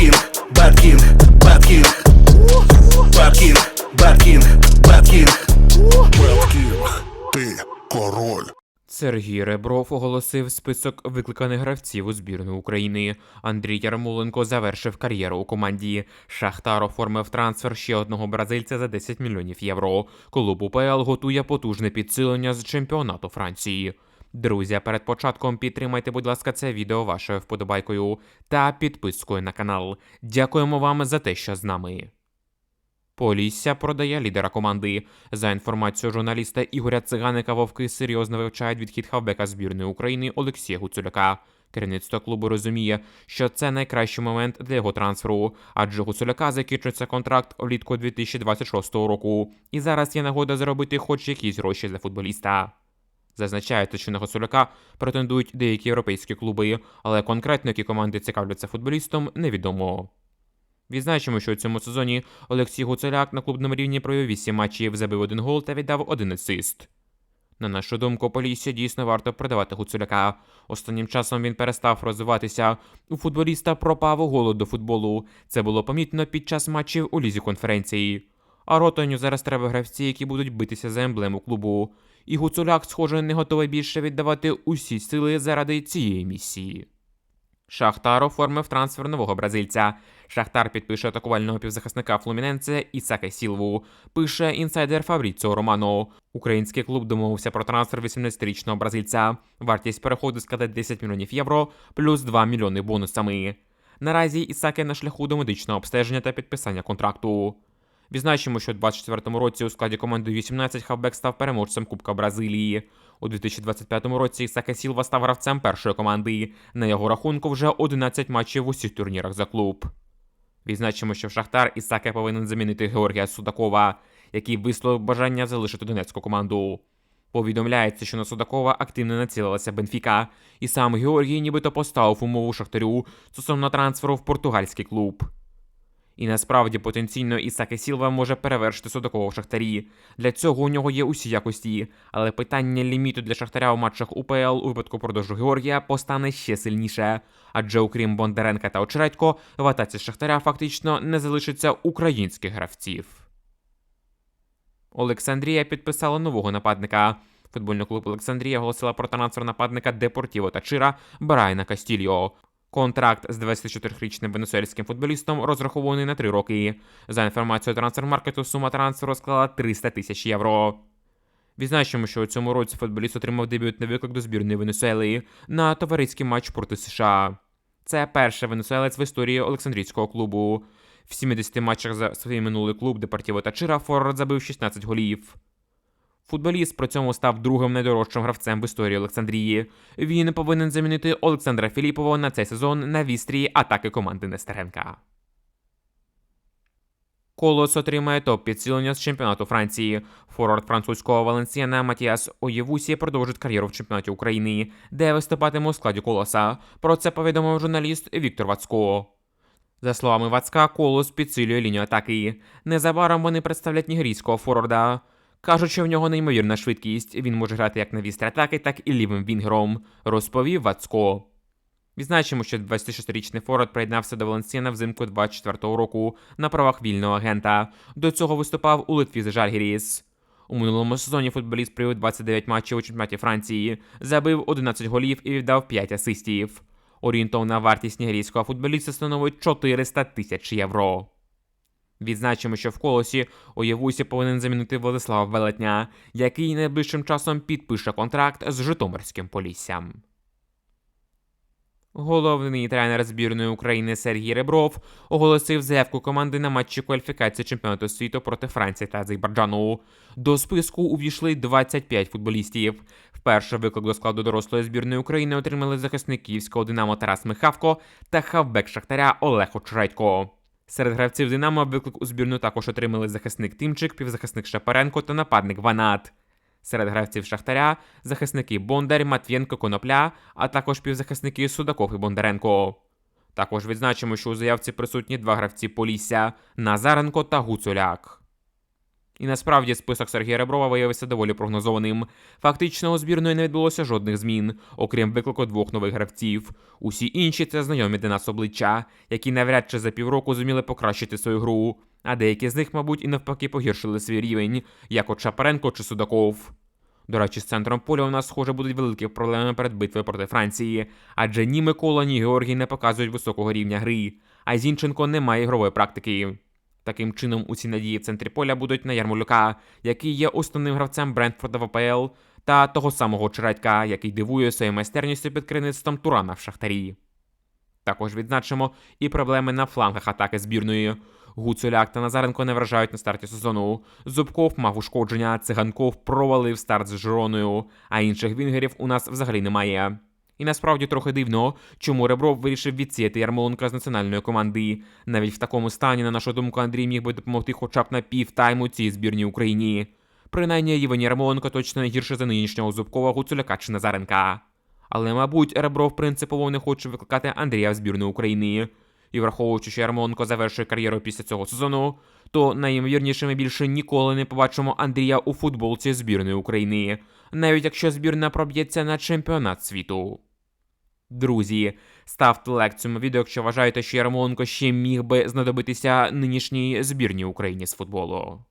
Bad King, Bad King, Bad King. Беткін, ти король. Сергій Ребров оголосив список викликаних гравців у збірну України. Андрій Ярмоленко завершив кар'єру у команді. Шахтар оформив трансфер ще одного бразильця за 10 мільйонів євро. Клуб УПЛ готує потужне підсилення з чемпіонату Франції. Друзі, перед початком підтримайте, будь ласка, це відео вашою вподобайкою та підпискою на канал. Дякуємо вам за те, що з нами. Полісся продає лідера команди. За інформацією журналіста Ігоря Циганика, вовки серйозно вивчають відхід хавбека збірної України Олексія Гуцуляка. Керівництво клубу розуміє, що це найкращий момент для його трансферу, адже Гуцуляка закінчується контракт влітку 2026 року, і зараз є нагода заробити хоч якісь гроші за футболіста. Зазначається, що на Гуцуляка претендують деякі європейські клуби, але конкретно які команди цікавляться футболістом, невідомо. Відзначимо, що у цьому сезоні Олексій Гуцуляк на клубному рівні провів 8 матчів, забив один гол та віддав один асист. На нашу думку, Полісся дійсно варто продавати Гуцуляка. Останнім часом він перестав розвиватися. У футболіста пропав голод до футболу. Це було помітно під час матчів у лізі конференції. А ротаню зараз треба гравці, які будуть битися за емблему клубу. І Гуцуляк, схоже, не готовий більше віддавати усі сили заради цієї місії. Шахтар оформив трансфер нового бразильця. Шахтар підпише атакувального півзахисника Флуміненце Ісака Сілву. Пише інсайдер Фабріціо Романо. Український клуб домовився про трансфер 18-річного бразильця. Вартість переходу складає 10 мільйонів євро плюс 2 мільйони бонусами. Наразі Ісаке на шляху до медичного обстеження та підписання контракту. Відзначимо, що у 24-му році у складі команди 18 хавбек став переможцем Кубка Бразилії. У 2025 році Ісака Сілва став гравцем першої команди. На його рахунку вже 11 матчів в усіх турнірах за клуб. Відзначимо, що в Шахтар Ісаке повинен замінити Георгія Судакова, який висловив бажання залишити донецьку команду. Повідомляється, що на Судакова активно націлилася Бенфіка, і сам Георгій нібито поставив умову Шахтарю стосовно трансферу в португальський клуб. І насправді потенційно Ісаке Сілва може перевершити Судакова в Шахтарі. Для цього у нього є усі якості, але питання ліміту для Шахтаря у матчах УПЛ у випадку продажу Георгія постане ще сильніше. Адже окрім Бондаренка та Очередько, в атаці Шахтаря фактично не залишиться українських гравців. Олександрія підписала нового нападника. Футбольний клуб Олександрія оголосила про трансфер нападника Депортіво та Чира Брайана Кастільо. Контракт з 24-річним венесуельським футболістом розрахований на 3 роки. За інформацією трансфермаркету, сума трансферу склала 300 тисяч євро. Відзначимо, що у цьому році футболіст отримав дебютний виклик до збірної Венесуели на товариський матч проти США. Це перший венесуелець в історії Олександрійського клубу. В 70 матчах за свій минулий клуб Депортіво та Чира Форвард забив 16 голів. Футболіст при цьому став другим найдорожчим гравцем в історії Олександрії. Він повинен замінити Олександра Філіпова на цей сезон на вістрі атаки команди Нестеренка. Колос отримає топ-підсилення з чемпіонату Франції. Форвард французького Валенсіана Матіас Оєвусі продовжить кар'єру в чемпіонаті України, де виступатиме у складі колоса. Про це повідомив журналіст Віктор Вацько. За словами Вацка, Колос підсилює лінію атаки. Незабаром вони представлять нігерійського форварда. Кажуть, що в нього неймовірна швидкість. Він може грати як на вістрі атаки, так і лівим вінгером, розповів Вацко. Відзначимо, що 26-річний Форвард приєднався до Валенсіна взимку 24-го року на правах вільного агента. До цього виступав у Литві за Жальгіріс. У минулому сезоні футболіст провів 29 матчів у чемпіонаті Франції, забив 11 голів і віддав 5 асистів. Орієнтовна вартість нігерійського футболіста становить 400 тисяч євро. Відзначимо, що в колосі Оєвусі повинен замінити Владислава Велетня, який найближчим часом підпише контракт з Житомирським Поліссям. Головний тренер збірної України Сергій Ребров оголосив заявку команди на матчі кваліфікації чемпіонату світу проти Франції та Азербайджану. До списку увійшли 25 футболістів. Вперше виклик до складу дорослої збірної України отримали захисник київського Динамо Тарас Михавко та хавбек Шахтаря Олег Очередько. Серед гравців Динамо виклик у збірну також отримали захисник Тимчик, півзахисник Шапаренко та нападник Ванат. Серед гравців Шахтаря захисники Бондар, Матвєнко, Конопля, а також півзахисники Судаков і Бондаренко. Також відзначимо, що у заявці присутні два гравці Полісся Назаренко та Гуцуляк. І насправді список Сергія Реброва виявився доволі прогнозованим. Фактично у збірної не відбулося жодних змін, окрім виклику двох нових гравців. Усі інші це знайомі для нас обличчя, які навряд чи за півроку зуміли покращити свою гру, а деякі з них, мабуть, і навпаки погіршили свій рівень, як от Шапаренко чи Судаков. До речі, з центром поля у нас, схоже, будуть великі проблеми перед битвою проти Франції, адже ні Микола, ні Георгій не показують високого рівня гри, а Зінченко не має ігрової практики. Таким чином, усі надії в центрі поля будуть на Ярмолюка, який є основним гравцем Брентфорда в АПЛ, та того самого Чередька, який дивує своєю майстерністю під керівництвом Турана в Шахтарі. Також відзначимо і проблеми на флангах атаки збірної. Гуцуляк та Назаренко не вражають на старті сезону. Зубков мав ушкодження, циганков провалив старт з Жироною, а інших вінгерів у нас взагалі немає. І насправді трохи дивно, чому Ребров вирішив відсіяти Ярмоленка з національної команди. Навіть в такому стані, на нашу думку, Андрій міг би допомогти хоча б на півтайму цій збірній Україні. Принаймні, рівень Ярмоленка точно не гірше за нинішнього Зубкова, Гуцуляка чи Назаренка. Але, мабуть, Ребров принципово не хоче викликати Андрія в збірну України. І враховуючи, що Ярмоленко завершує кар'єру після цього сезону, то найімовірніше ми більше ніколи не побачимо Андрія у футболці збірної України, навіть якщо збірна проб'ється на чемпіонат світу. Друзі, ставте лайк цьому відео, якщо вважаєте, що Ярмоленко ще міг би знадобитися нинішній збірній Україні з футболу.